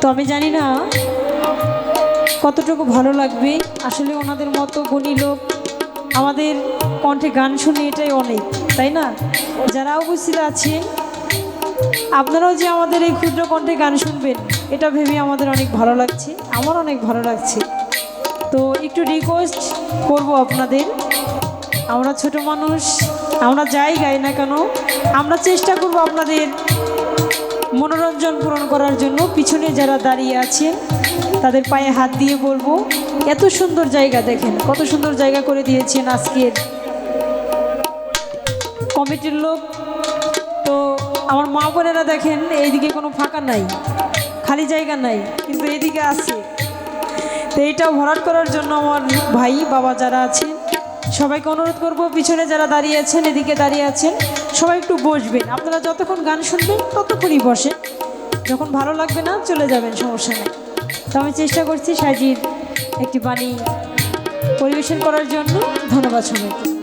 তো আমি জানি না কতটুকু ভালো লাগবে। আসলে ওনাদের মতো গুণী লোক আমাদের কণ্ঠে গান শুনে এটাই অনেক, তাই না? যারা উপস্থিত আছেন, আপনারাও যে আমাদের এই ক্ষুদ্র কণ্ঠে গান শুনবেন, এটা ভেবে আমাদের অনেক ভালো লাগছে, আমার অনেক ভালো লাগছে। তো একটু রিকোয়েস্ট করব আপনাদের, আমরা ছোট মানুষ, আমরা যাই গাই না কেন, আমরা চেষ্টা করব আপনাদের মনোরঞ্জন পূরণ করার জন্য পিছনে যারা দাঁড়িয়ে আছেন, তাদের পায়ে হাত দিয়ে বলব, এত সুন্দর জায়গা দেখেন, কত সুন্দর জায়গা করে দিয়েছেন আজকের কমিটির লোক। তো আমার মা বোনেরা দেখেন, এইদিকে কোনো ফাঁকা নাই, খালি জায়গা নাই, কিন্তু এদিকে আছে। তো এইটাও ভরাট করার জন্য আমার ভাই, বাবা যারা আছেন, সবাইকে অনুরোধ করব, পিছনে যারা দাঁড়িয়ে আছেন, এদিকে দাঁড়িয়ে আছেন সবাই একটু বসবেন। আপনারা যতক্ষণ গান শুনবেন, ততক্ষণই বসেন। যখন ভালো লাগবে না, চলে যাবেন, সমস্যা নেই। তো আমি চেষ্টা করছি সাজির একটি বাণী পরিবেশন করার জন্য। ধন্যবাদ সবাইকে।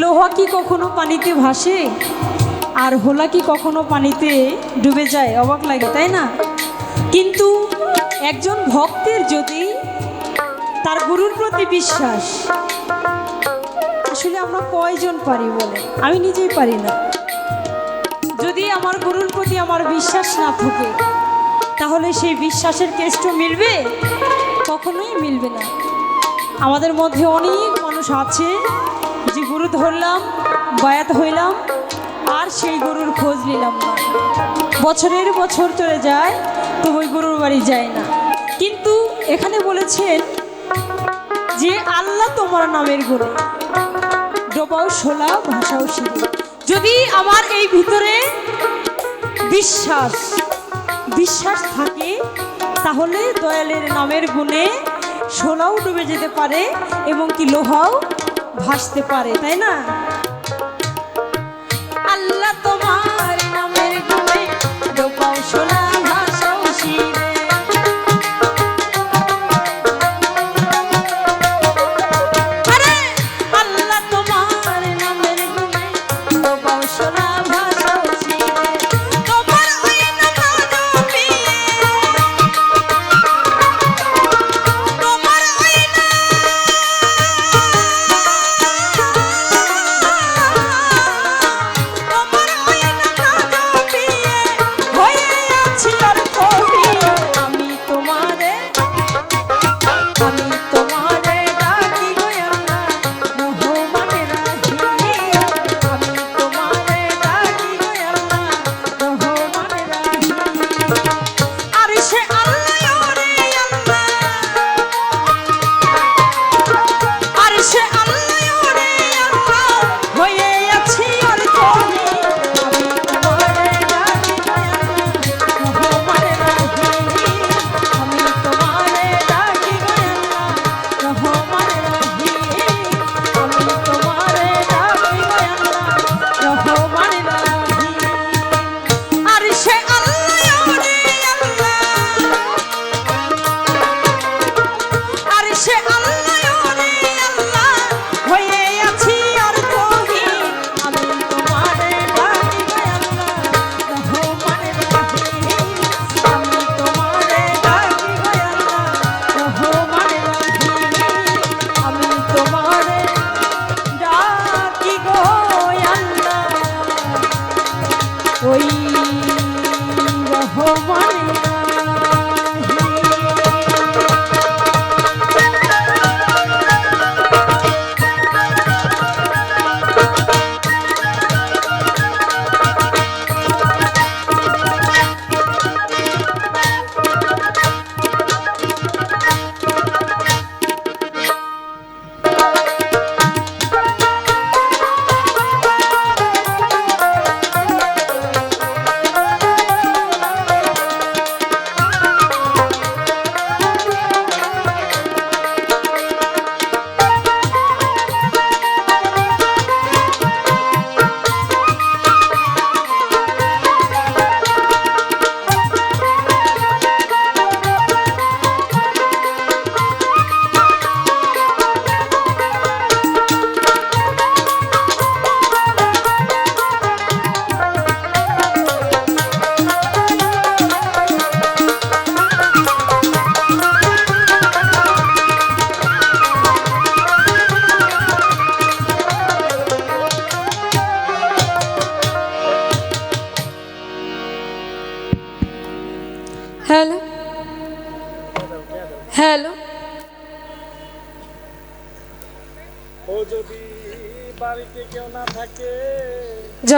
লোহা কি কখনো পানিতে ভাসে? আর হোলা কি কখনো পানিতে ডুবে যায়? অবাক লাগে, তাই না? কিন্তু একজন ভক্তের যদি তার গুরুর প্রতি বিশ্বাস, আসলে আমরা কয়জন পারি বলে? আমি নিজেই পারি না। যদি আমার গুরুর প্রতি আমার বিশ্বাস না থাকে, তাহলে সেই বিশ্বাসের কেষ্ট মিলবে? কখনোই মিলবে না। আমাদের মধ্যে অনেক মানুষ আছে যে গুরু ধরলাম, বায়াত হইলাম, আর সেই গরুর খোঁজ নিলাম না। বছরের বছর চলে যায়, তো ওই গরুর বাড়ি যায় না। কিন্তু এখানে বলেছেন যে, আল্লাহ তোমার নামের গুণে ডোবাও শোলা ভাষাও শিখে যদি আমার এই ভিতরে বিশ্বাস বিশ্বাস থাকে, তাহলে দয়ালের নামের গুণে সোনাও ডুবে যেতে পারে, এবং কি লোহাও ভাসতে পারে তাই না?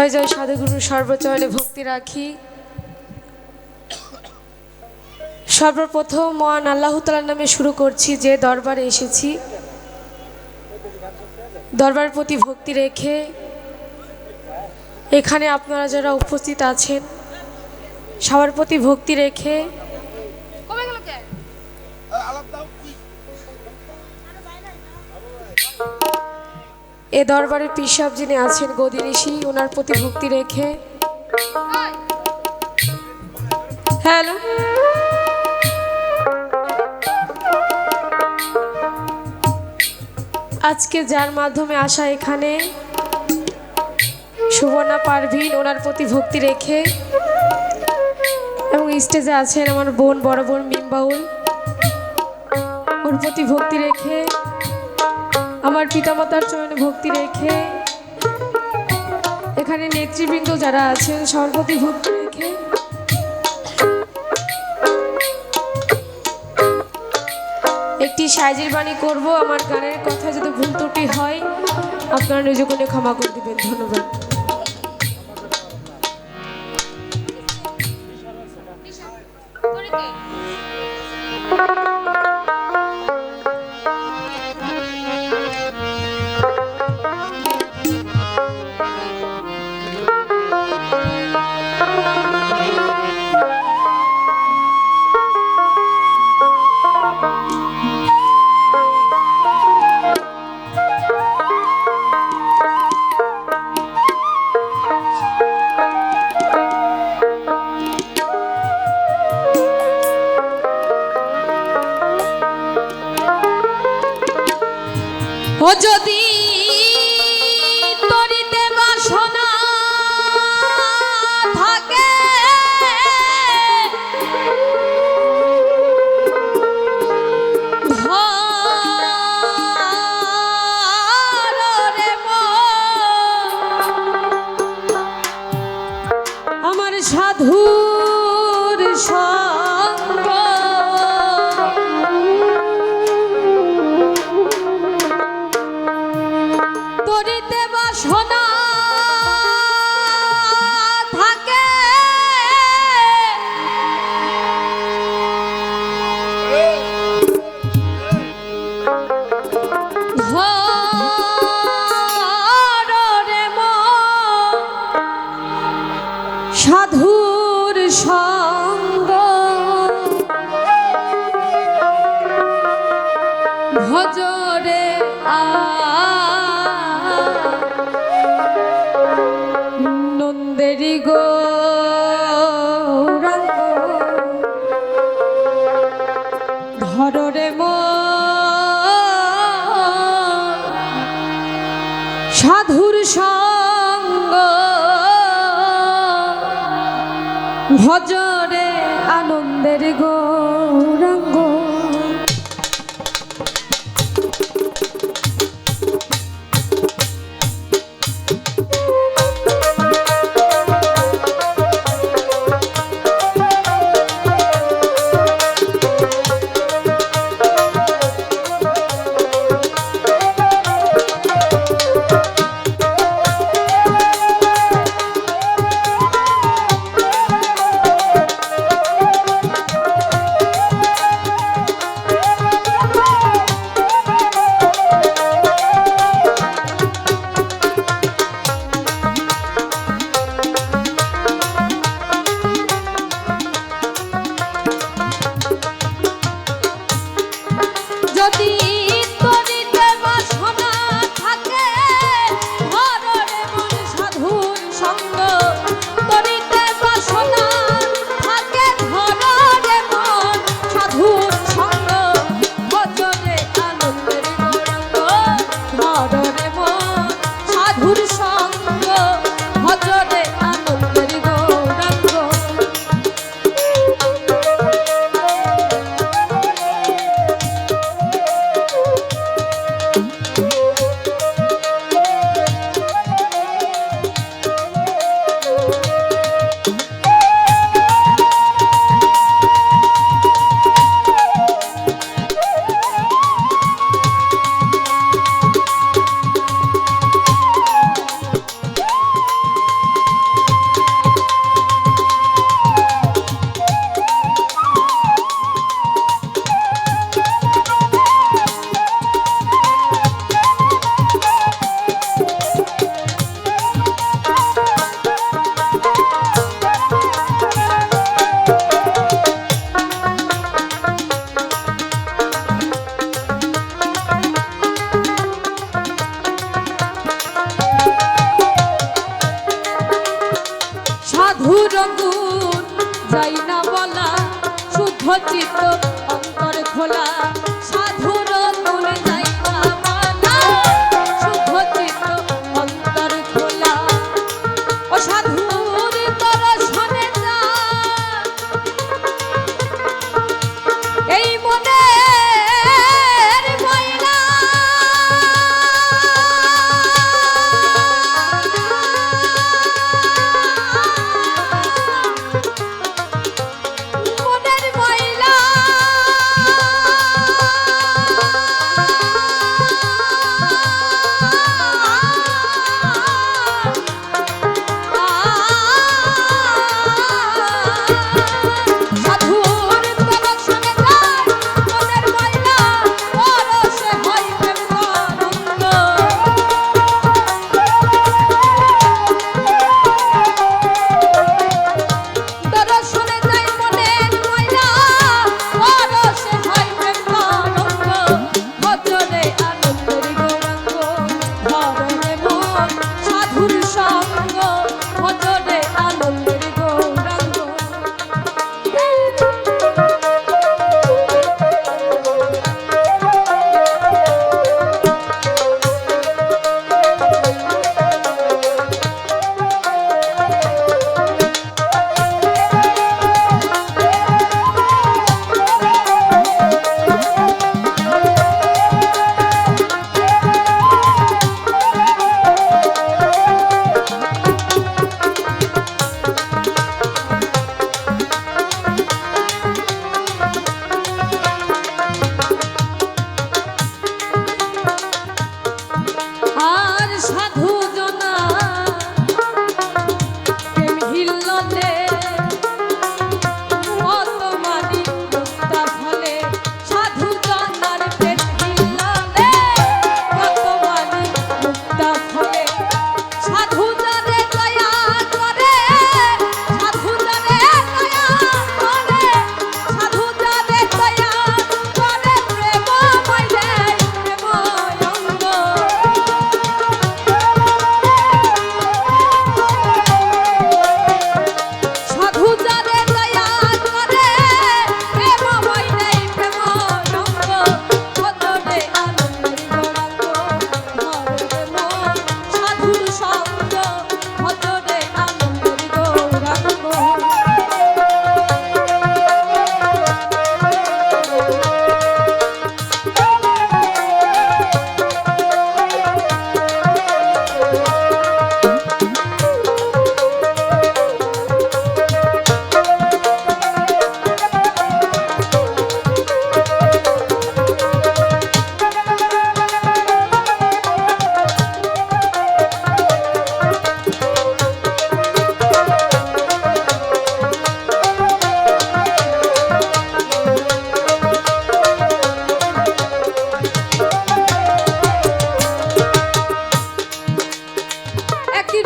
জয় জয় সাধুগুরু, সর্বচরণে ভক্তি রাখি। সর্বপ্রথম মহান আল্লাহ তালার নামে শুরু করছি, যে দরবারে এসেছি। দরবার প্রতি ভক্তি রেখে এখানে আপনারা যারা উপস্থিত আছেন, সবার প্রতি ভক্তি রেখে এ দরবারের পিসাব যিনি আছেন গদি ঋষি ওনার প্রতি ভক্তি রেখে। হ্যালো। আজকে যার মাধ্যমে আসা এখানে, সুবর্ণা পারভিন ওনার প্রতি ভক্তি রেখে, এবং স্টেজে আছেন আমার বোন বড় বোন মিমবাউল, ওর প্রতি ভক্তি রেখে আমার পিতামাতার চরণে ভক্তি রেখে, এখানে নেতৃবৃন্দ যারা আছেন সর্বতি ভক্তি রেখে, একটি সাইজের বাণী করব। আমার গানের কথা যদি ভুল ত্রুটি হয়, আপনারা নিজেকে ক্ষমা করে দেবেন। ধন্যবাদ। ভজরে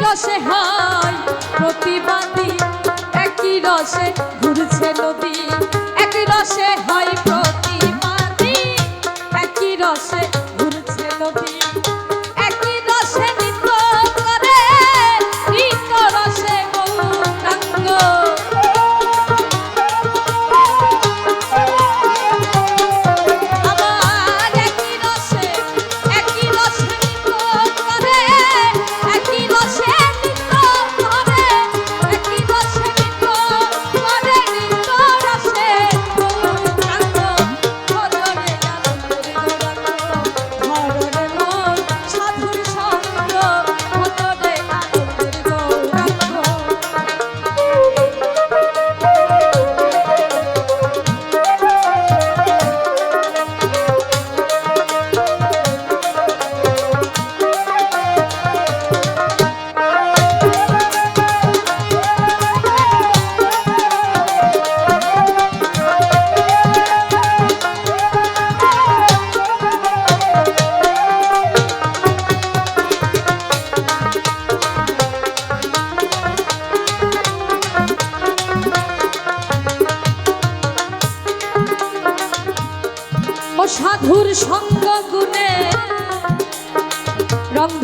রসে হয় প্রতিবাদী একই রসে ঘুরছে নদী। একই রসে হয় প্রতিবাদী একই রসে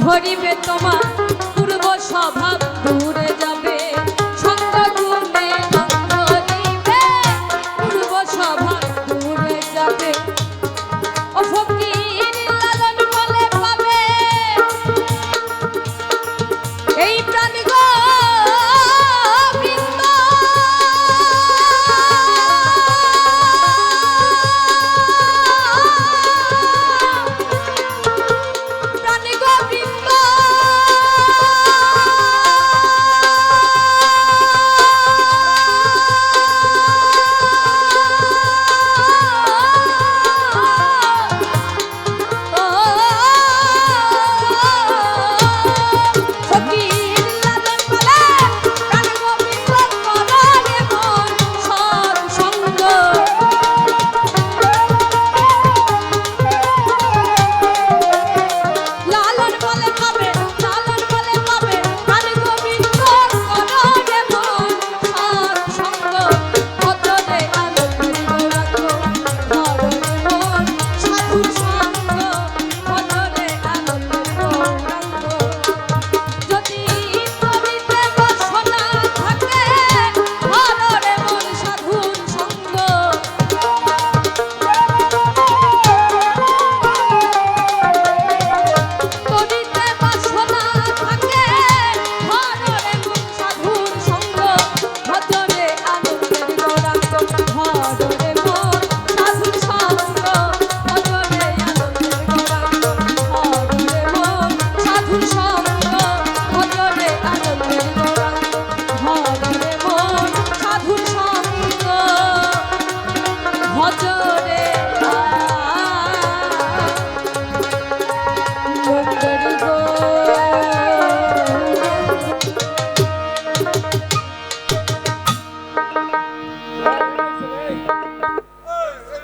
ধরিবে তোমার পূর্ব স্বভাব দূর